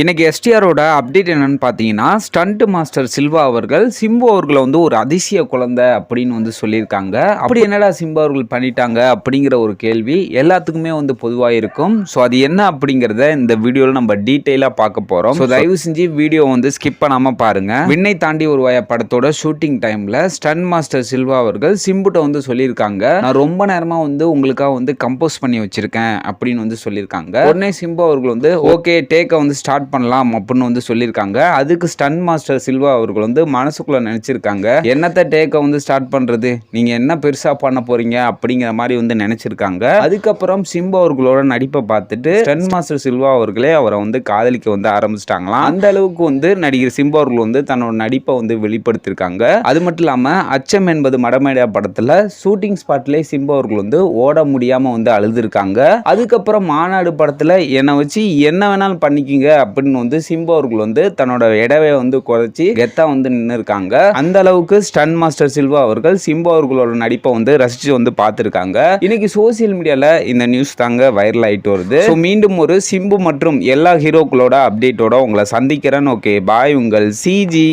இன்னைக்கு எஸ்டிஆரோட அப்டேட் என்னன்னு பார்த்தீங்கன்னா ஸ்டண்ட் மாஸ்டர் சில்வா அவர்கள் சிம்பு அவர்களை வந்து ஒரு அதிசய குழந்தை அப்படின்னு வந்து சொல்லியிருக்காங்க. அப்படி என்னடா சிம்பு அவர்கள் பண்ணிட்டாங்க அப்படிங்கிற ஒரு கேள்வி எல்லாத்துக்குமே வந்து பொதுவாக இருக்கும். ஸோ அது என்ன அப்படிங்கிறத இந்த வீடியோவில் நம்ம டீட்டெயிலாக பார்க்க போகிறோம் ஸோ தயவு செஞ்சு வீடியோ வந்து ஸ்கிப் பண்ணாமல் பாருங்க. விண்ணை தாண்டி ஒரு வய படத்தோட ஷூட்டிங் டைமில் ஸ்டன் மாஸ்டர் சில்வா அவர்கள் சிம்புட்ட வந்து சொல்லியிருக்காங்க. நான் ரொம்ப நேரமாக வந்து உங்களுக்காக வந்து கம்போஸ் பண்ணி வச்சிருக்கேன் அப்படின்னு வந்து சொல்லியிருக்காங்க. உடனே சிம்பு அவர்கள் வந்து ஓகே டேக்கை வந்து ஸ்டார்ட் ஸ்டார்ட் பண்ணலாம் அப்படின்னு வந்து சொல்லியிருக்காங்க. அதுக்கு ஸ்டன் மாஸ்டர் சில்வா அவர்கள் வந்து மனசுக்குள்ள நினைச்சிருக்காங்க. என்னத்த டேக்கை வந்து ஸ்டார்ட் பண்றது? நீங்க என்ன பெருசா பண்ண போறீங்க அப்படிங்கிற மாதிரி வந்து நினைச்சிருக்காங்க. அதுக்கப்புறம் சிம்பு அவர்களோட நடிப்பை பார்த்துட்டு ஸ்டன் மாஸ்டர் சில்வா அவர்களே அவரை வந்து காதலிக்க வந்து ஆரம்பிச்சிட்டாங்களாம். அந்த அளவுக்கு வந்து நடிகர் சிம்பு அவர்கள் வந்து தன்னோட நடிப்பை வந்து வெளிப்படுத்தியிருக்காங்க. அது மட்டும் இல்லாம அச்சம் என்பது மடமேடா படத்துல ஷூட்டிங் ஸ்பாட்லேயே சிம்பு அவர்கள் வந்து ஓட முடியாம வந்து அழுதுருக்காங்க. அதுக்கப்புறம் மாநாடு படத்துல என்னை வச்சு என்ன வேணாலும் பண்ணிக்கிங்க அப்படின்னு வந்து சிம்பு அவர்கள் வந்து தன்னோட எடவை வந்து குறைச்சி கெத்தா வந்து நின்று இருக்காங்க அந்த அளவுக்கு ஸ்டன் மாஸ்டர் சில்வா அவர்கள் சிம்பு அவர்களோட நடிப்பை வந்து ரசிச்சு வந்து பார்த்துருக்காங்க. இன்னைக்கு சோசியல் மீடியால இந்த நியூஸ் தாங்க வைரல் ஆயிட்டு வருது. மீண்டும் ஒரு சிம்பு மற்றும் எல்லா ஹீரோக்களோட அப்டேட்டோட உங்களை சந்திக்கிறேன். ஓகே பாய் உங்கள் சிஜி.